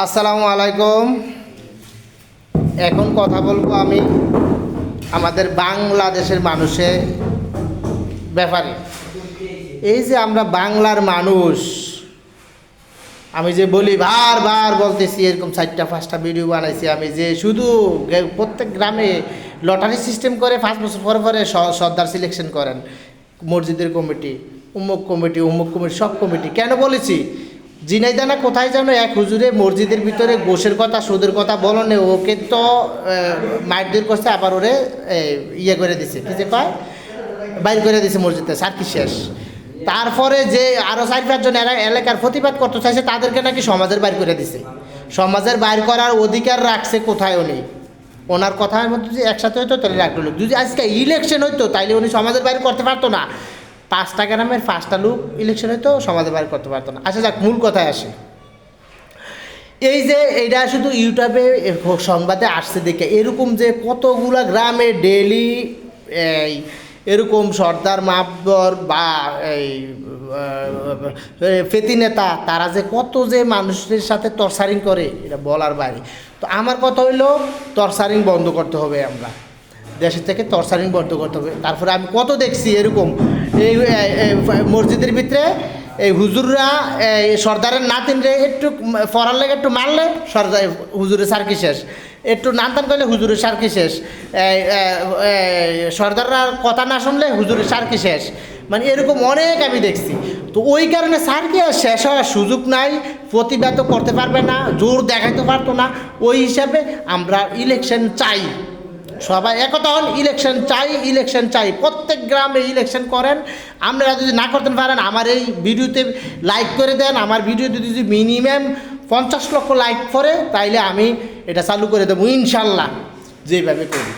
আসসালামু আলাইকুম। এখন কথা বলব আমি আমাদের বাংলাদেশের মানুষের ব্যাপারে। এই যে আমরা বাংলার মানুষ, আমি যে বলি বারবার বলতেছি, এরকম চারটা পাঁচটা ভিডিও বানাইছি আমি যে শুধু প্রত্যেক গ্রামে লটারি সিস্টেম করে পাঁচ বছর পরে পরে সর্দার সিলেকশন করেন। মসজিদের কমিটি উমুক কমিটি উমুক কমিটি সব কমিটি কেন বলেছি? জিনাইদানা কোথায় যেন এক হুজুরে মসজিদের ভিতরে গোসের কথা, সুদের কথা বলনে ওকে তো মাইরদের করছে, আবার ওরে ইয়ে করে দিছে। কি যে কয়? বাইর করে দিছে মসজিদে সার কি শেষ। তারপরে যে আরও চার পাঁচজন এলাকার প্রতিবাদ করতে চাইছে, তাদেরকে নাকি সমাজের বাইর করে দিছে। সমাজের বাইর করার অধিকার রাখছে কোথায় উনি? ওনার কথার মধ্যে যদি একসাথে হইতো তাহলে রাখল যদি আজকে ইলেকশন হইতো, তাইলে উনি সমাজের বাইর করতে পারতো না। পাঁচটা গ্রামের পাঁচটা লোক ইলেকশন হইতো সমাজের বাইরে করতে পারতো না। আচ্ছা যাক, মূল কথায় আসে। এই যে এটা শুধু ইউটিউবে সংবাদে আসছে দেখে, এরকম যে কতগুলা গ্রামে ডেলি এই এরকম সর্দার মাপদর বা এই ফেতি নেতা, তারা যে কত যে মানুষের সাথে টর্চারিং করে, এটা বলার বাইরে। তো আমার কথা হইল টর্চারিং বন্ধ করতে হবে আমরা। দেশের থেকে টর্চারিং বন্ধ করতে হবে। তারপরে আমি কত দেখছি এরকম এই মসজিদের ভিতরে এই হুজুররা, এই সর্দারের নাতিনরে একটু পড়ার লেগে একটু মারলে সর্দার হুজুরের সার্কি শেষ। একটু নানতান করলে হুজুরের সার্কি শেষ। সর্দাররা কথা না শুনলে হুজুরের সার্কি শেষ। মানে এরকম অনেক আমি দেখছি। তো ওই কারণে সার্কি আর শেষ হওয়ার সুযোগ নাই প্রতিবাদ করতে পারবে না, জোর দেখাইতে পারতো না। ওই হিসাবে আমরা ইলেকশন চাই। সবাই একতা হন ইলেকশন চাই ইলেকশন চাই। প্রত্যেক গ্রামে ইলেকশন করেন। আপনারা যদি না করতে পারেন, আমার এই ভিডিওতে লাইক করে দেন। আমার ভিডিওতে যদি মিনিমাম পঞ্চাশ লক্ষ লাইক করে, তাইলে আমি এটা চালু করে দেবো, ইনশাল্লাহ। যেভাবে করি।